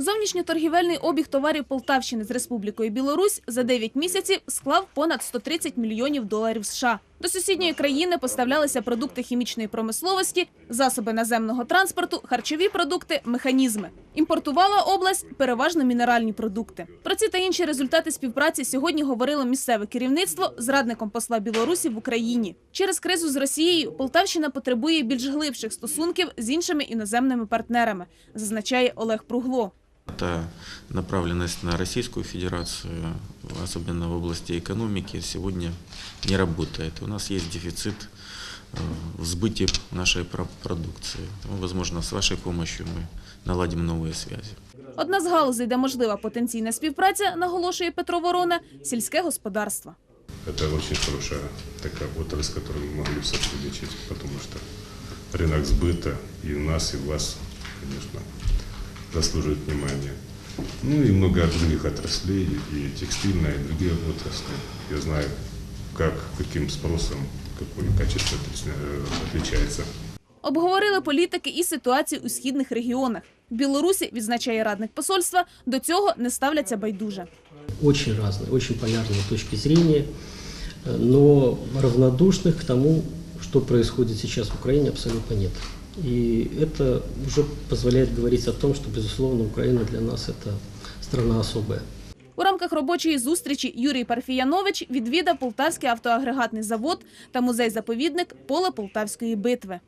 Зовнішньоторгівельний обіг товарів Полтавщини з Республікою Білорусь за 9 місяців склав понад 130 мільйонів доларів США. До сусідньої країни поставлялися продукти хімічної промисловості, засоби наземного транспорту, харчові продукти, механізми. Імпортувала область переважно мінеральні продукти. Про ці та інші результати співпраці сьогодні говорило місцеве керівництво з радником посла Білорусі в Україні. Через кризу з Росією Полтавщина потребує більш глибших стосунків з іншими іноземними партнерами, зазначає Олег Пругло. Это направленность на Российскую Федерацию, особенно в области экономики, сегодня не работает. У нас есть дефицит э, в сбыте нашей про- продукции. Ну, Возможно, с вашей помощью мы наладим новые связи. Одна з галузей, де можлива потенційна співпраця, наголошує Петро Ворона – сільське господарство. Это очень хорошая такая отрасль, с которой мы могли бы сотрудничать, потому что рынок сбыта и у нас, и у вас, конечно, заслуживает внимания. Ну и много других отраслей, и текстильная, и другие отрасли. Я знаю, как, каким спросом, какое качество э, отличается. Обговорили політики і ситуацію у східних регіонах. В Білорусі, відзначає радник посольства, до цього не ставляться байдуже. очень разные, очень полярные точки зрения, э, но равнодушных к тому, что происходит сейчас в Украине, абсолютно нет. И это уже позволяет говорить о том, что, безусловно, Украина для нас это страна особая. У рамках робочої зустрічі Юрій Парфіянович відвідав Полтавський автоагрегатний завод та музей-заповідник Поле Полтавської битви.